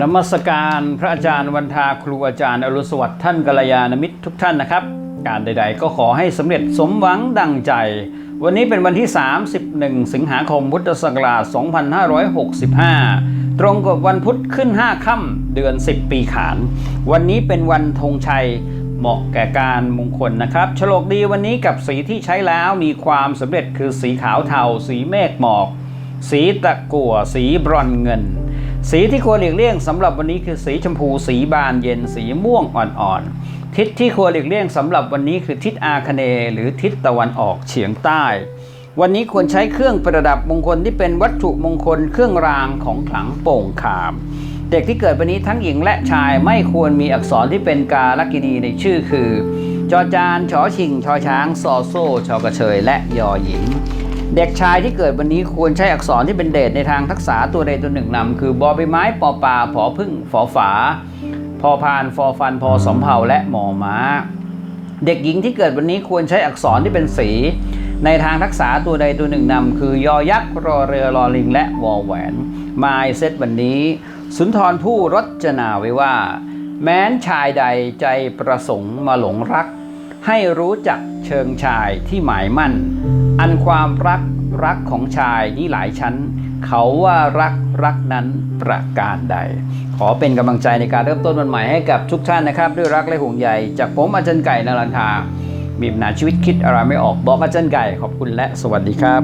นมัสการพระอาจารย์วันทาครูอาจารย์อรุณสวัสดิ์ท่านกัลยาณมิตรทุกท่านนะครับ การใด ๆ ก็ขอให้สำเร็จสมหวังดังใจ วันนี้เป็นวันที่ 31 สิงหาคมพุทธศักราช 2565 ตรงกับวันพุธขึ้น 5 ค่ำเดือน 10 ปีขาน วันนี้เป็นวันธงชัยเหมาะแก่การมงคลนะครับฉลกดีวันนี้กับสีที่ใช้แล้วมีความสำเร็จคือสีขาวเทา สีเมฆหมอก สีตะกั่วสีบรอนเงิน สีที่ควรหลีกเลี่ยงสำหรับวันนี้คือสีชมพู สีบานเย็น สีม่วงอ่อนๆ ทิศที่ควรหลีกเลี่ยงสำหรับวันนี้คือทิศอาคเนย์หรือทิศตะวันออกเฉียงใต้ วันนี้ควรใช้เครื่องประดับมงคลที่เป็นวัตถุมงคลเครื่องรางของขลังโป่งขาม เด็กที่เกิดวันนี้ทั้งหญิงและชายไม่ควรมีอักษรที่เป็นกาลกินีในชื่อคือจอจานชอชิงชอช้างซอโซ่ชอกระเชยและยอหญิง เด็กชายที่เกิดวันนี้ควรใช้อักษรที่เป็นเดชในทางทักษะตัวใดตัวหนึ่งนำคือบอใบไม้ปอปลาผอพึ่งฝอฝา พอพานฟอฟันพอสมเภาและหมอม้า เด็กหญิงที่เกิดวันนี้ควรใช้อักษรที่เป็นสี ในทางทักษะตัวใดตัวหนึ่งนำคือยอยักษ์รอเรือรอลิงและวอแหวนมายเซตวันนี้ สุนทรผู้รจนาไว้ว่า แม้นชายใดใจประสงค์มาหลงรัก ให้รู้จักเชิงชายที่หมายมั่น อันความรักรักของชายนี่หลายชั้น เขาว่ารักรักนั้นประการใด ขอเป็นกำลังใจในการเริ่มต้นวันใหม่ให้กับทุกท่านนะครับ ด้วยรักและห่วงใยจากผมอาจารย์ไก่นรันทามีปัญหาชีวิตคิดอะไรไม่ออกบอกอาจารย์ไก่ขอบคุณและสวัสดีครับ